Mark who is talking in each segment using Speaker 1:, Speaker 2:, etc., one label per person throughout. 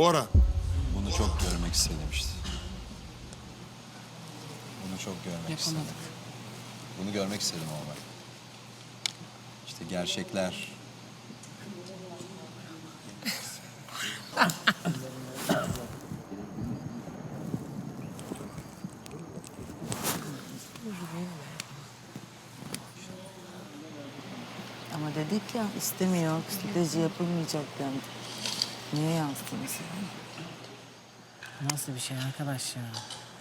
Speaker 1: Bora.
Speaker 2: Bunu çok görmek istedim işte. Bunu çok görmek istedim.
Speaker 3: Yapamadık.
Speaker 2: Bunu görmek istedim ama. İşte gerçekler.
Speaker 3: Ama dedik ya istemiyor, strateji yapılmayacak dendi. Niye yazdınız?
Speaker 4: Nasıl bir şey arkadaş ya?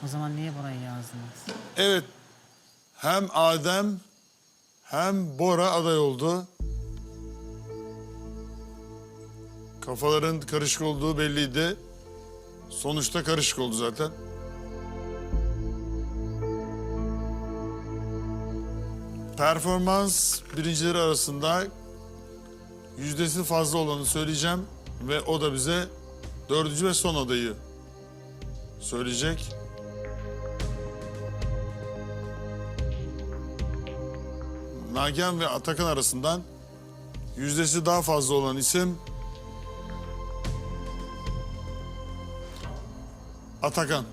Speaker 4: O zaman niye burayı yazdınız?
Speaker 1: Evet. Hem Adem hem Bora aday oldu. Kafaların karışık olduğu belliydi. Sonuçta karışık oldu zaten. Performans birincileri arasında yüzdesi fazla olanı söyleyeceğim ve o da bize dördüncü ve son adayı söyleyecek. Nagihan ve Atakan arasından yüzdesi daha fazla olan isim Atakan.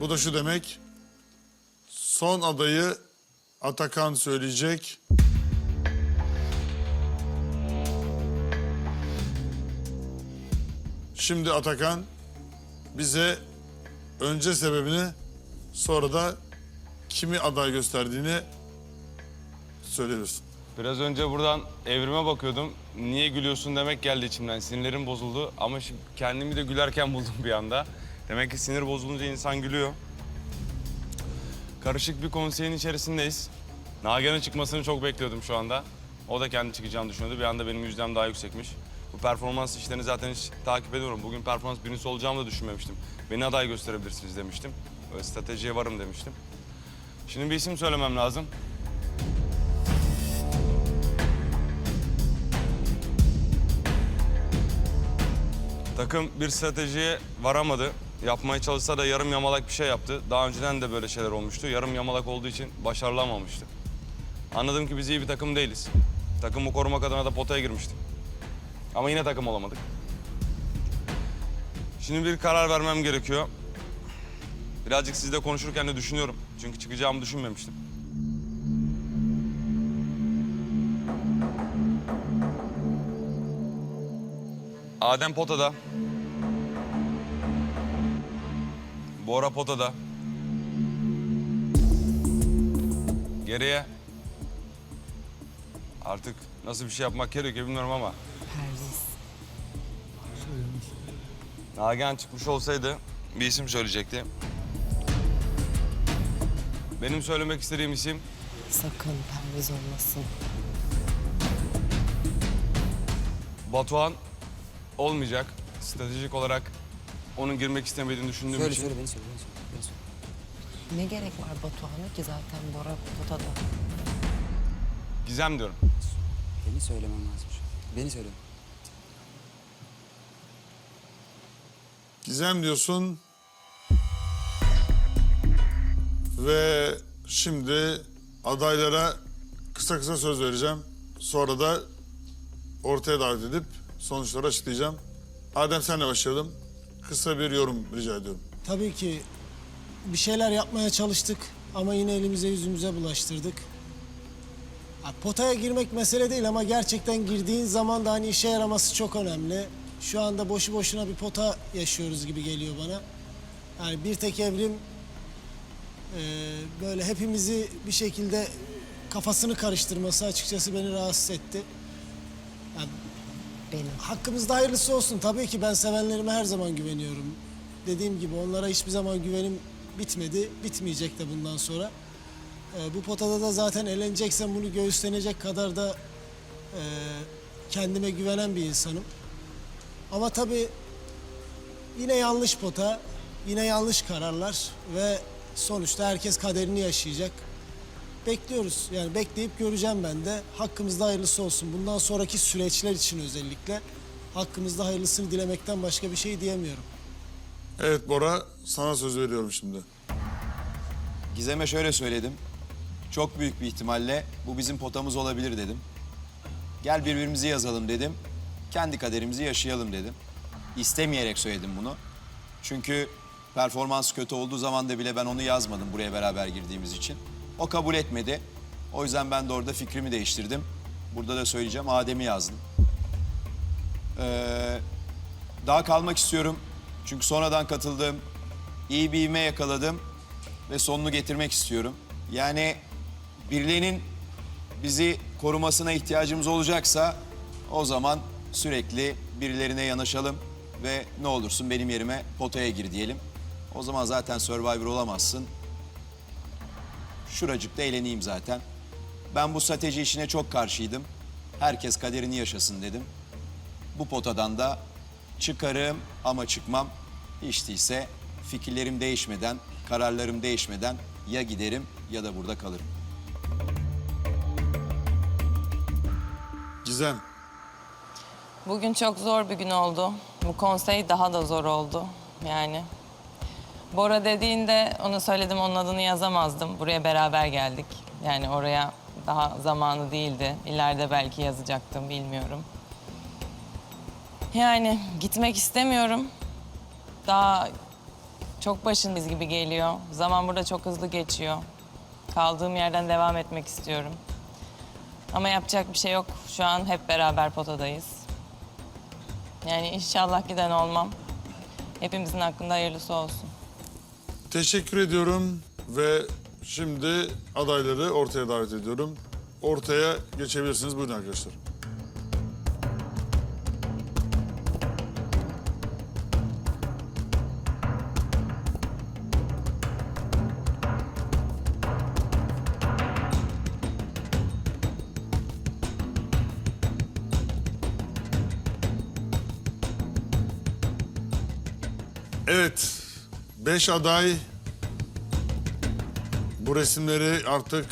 Speaker 1: Bu da şu demek. Son adayı Atakan söyleyecek. Şimdi Atakan bize önce sebebini sonra da kimi aday gösterdiğini söyleyebilirsin.
Speaker 5: Biraz önce buradan evrime bakıyordum. Niye gülüyorsun demek geldi içimden. Sinirlerim bozuldu ama şimdi kendimi de gülerken buldum bir anda. Demek ki sinir bozulunca insan gülüyor. Karışık bir konseyin içerisindeyiz. Nagihan'ın çıkmasını çok bekliyordum şu anda. O da kendi çıkacağını düşünüyordu. Bir anda benim yüzdem daha yüksekmiş. Bu performans işlerini zaten hiç takip ediyorum. Bugün performans birincisi olacağımı da düşünmemiştim. Beni aday gösterebilirsiniz demiştim. Böyle stratejiye varım demiştim. Şimdi bir isim söylemem lazım. Takım bir stratejiye varamadı. Yapmaya çalışsa da yarım yamalak bir şey yaptı. Daha önceden de böyle şeyler olmuştu. Yarım yamalak olduğu için başarılamamıştı. Anladım ki biz iyi bir takım değiliz. Takımı korumak adına da potaya girmiştim. Ama yine takım olamadık. Şimdi bir karar vermem gerekiyor. Birazcık sizle konuşurken de düşünüyorum. Çünkü çıkacağımı düşünmemiştim. Adem potada. Bora potada. Geriye. Artık nasıl bir şey yapmak gerekiyor bilmiyorum ama.
Speaker 3: Perviz.
Speaker 5: Nagihan çıkmış olsaydı bir isim söyleyecekti. Benim söylemek istediğim isim
Speaker 3: Sakın perviz olmasın.
Speaker 5: Batuhan olmayacak. Stratejik olarak onun girmek istemediğini düşündüğüm
Speaker 6: Söyle
Speaker 5: için.
Speaker 6: söyle beni söyle beni söyle. Beni söyle.
Speaker 3: Ne gerek var Batuhan'a ki zaten Bora potada.
Speaker 5: Gizem diyorum.
Speaker 6: Beni söylemem lazım şu an. Beni söyle.
Speaker 1: Gizem diyorsun. Ve şimdi adaylara kısa kısa söz vereceğim. Sonra da ortaya davet edip sonuçları açıklayacağım. Adem senle başlayalım. Kısa bir yorum rica ediyorum.
Speaker 7: Tabii ki bir şeyler yapmaya çalıştık ama yine elimize yüzümüze bulaştırdık. Potaya girmek mesele değil ama gerçekten girdiğin zaman da hani işe yaraması çok önemli. Şu anda boşu boşuna bir pota yaşıyoruz gibi geliyor bana. Yani bir tek evrim e, böyle hepimizi bir şekilde kafasını karıştırması açıkçası beni rahatsız etti. Yani
Speaker 3: Benim.
Speaker 7: Hakkımızda hayırlısı olsun. Tabii ki ben sevenlerime her zaman güveniyorum. Dediğim gibi onlara hiçbir zaman güvenim bitmedi. Bitmeyecek de bundan sonra. Ee, bu potada da zaten eleneceksem bunu göğüslenecek kadar da e, kendime güvenen bir insanım. Ama tabii yine yanlış pota, yine yanlış kararlar ve sonuçta herkes kaderini yaşayacak. Bekliyoruz. Yani bekleyip göreceğim ben de. Hakkımızda hayırlısı olsun. Bundan sonraki süreçler için özellikle hakkımızda hayırlısını dilemekten başka bir şey diyemiyorum.
Speaker 1: Evet Bora, sana söz veriyorum şimdi.
Speaker 2: Gizem'e şöyle söyledim. Çok büyük bir ihtimalle bu bizim potamız olabilir dedim. Gel birbirimizi yazalım dedim. Kendi kaderimizi yaşayalım dedim. İstemeyerek söyledim bunu. Çünkü performans kötü olduğu zaman da bile ben onu yazmadım buraya beraber girdiğimiz için. O kabul etmedi. O yüzden ben de orada fikrimi değiştirdim. Burada da söyleyeceğim Adem'i yazdım. Ee, daha kalmak istiyorum. Çünkü sonradan katıldım. İyi bir ivme yakaladım ve sonunu getirmek istiyorum. Yani birilerinin bizi korumasına ihtiyacımız olacaksa o zaman sürekli birilerine yanaşalım ve ne olursun benim yerime potaya gir diyelim. O zaman zaten Survivor olamazsın. Şuracıkta eğleneyim zaten. Ben bu strateji işine çok karşıydım. Herkes kaderini yaşasın dedim. Bu potadan da çıkarım ama çıkmam. Hiç değilse fikirlerim değişmeden, kararlarım değişmeden ya giderim ya da burada kalırım.
Speaker 1: Gizem.
Speaker 8: Bugün çok zor bir gün oldu. Bu konsey daha da zor oldu. Yani Bora dediğinde onu söyledim onun adını yazamazdım. Buraya beraber geldik. Yani oraya daha zamanı değildi. İleride belki yazacaktım bilmiyorum. Yani gitmek istemiyorum. Daha çok başındayız gibi geliyor. Zaman burada çok hızlı geçiyor. Kaldığım yerden devam etmek istiyorum. Ama yapacak bir şey yok. Şu an hep beraber potadayız. Yani inşallah giden olmam. Hepimizin hakkında hayırlısı olsun.
Speaker 1: Teşekkür ediyorum ve şimdi adayları ortaya davet ediyorum. Ortaya geçebilirsiniz. Buyurun arkadaşlar. Evet, beş aday bu resimleri artık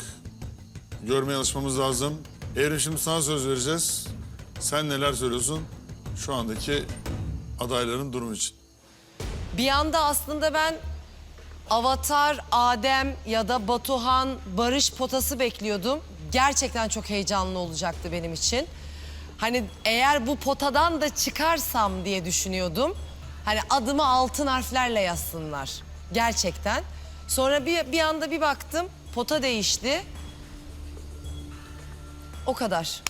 Speaker 1: görmeye alışmamız lazım. Evrim şimdi sana söz vereceğiz. Sen neler söylüyorsun şu andaki adayların durumu için?
Speaker 9: Bir anda aslında ben Avatar, Adem ya da Batuhan, Barış potası bekliyordum. Gerçekten çok heyecanlı olacaktı benim için. Hani eğer bu potadan da çıkarsam diye düşünüyordum. Hani adımı altın harflerle yazsınlar. Gerçekten. Sonra bir, bir anda bir baktım pota değişti. O kadar.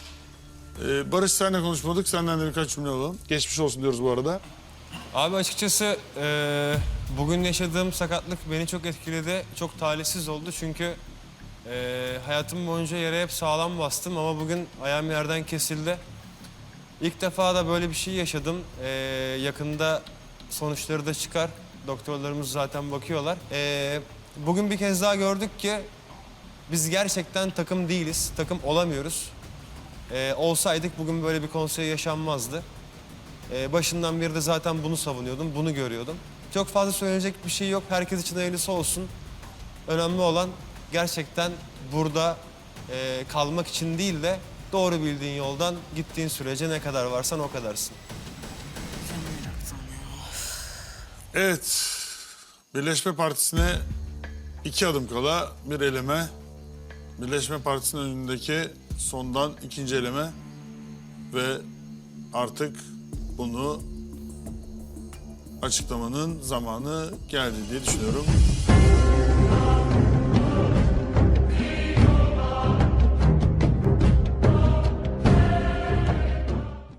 Speaker 1: Ee, Barış senle konuşmadık. Senden de birkaç cümle alalım. Geçmiş olsun diyoruz bu arada.
Speaker 10: Abi açıkçası eee, bugün yaşadığım sakatlık beni çok etkiledi. Çok talihsiz oldu çünkü eee, hayatım boyunca yere hep sağlam bastım ama bugün ayağım yerden kesildi. İlk defa da böyle bir şey yaşadım. Eee, yakında sonuçları da çıkar. Doktorlarımız zaten bakıyorlar. Eee, bugün bir kez daha gördük ki biz gerçekten takım değiliz, takım olamıyoruz. Eee, olsaydık bugün böyle bir konsey yaşanmazdı. Ee, başından beri de zaten bunu savunuyordum, bunu görüyordum. Çok fazla söyleyecek bir şey yok. Herkes için hayırlısı olsun. Önemli olan gerçekten burada e, kalmak için değil de doğru bildiğin yoldan gittiğin sürece ne kadar varsan o kadarsın.
Speaker 1: Evet, Birleşme Partisi'ne iki adım kala bir eleme. Birleşme Partisi'nin önündeki sondan ikinci eleme ve artık bunu açıklamanın zamanı geldi diye düşünüyorum.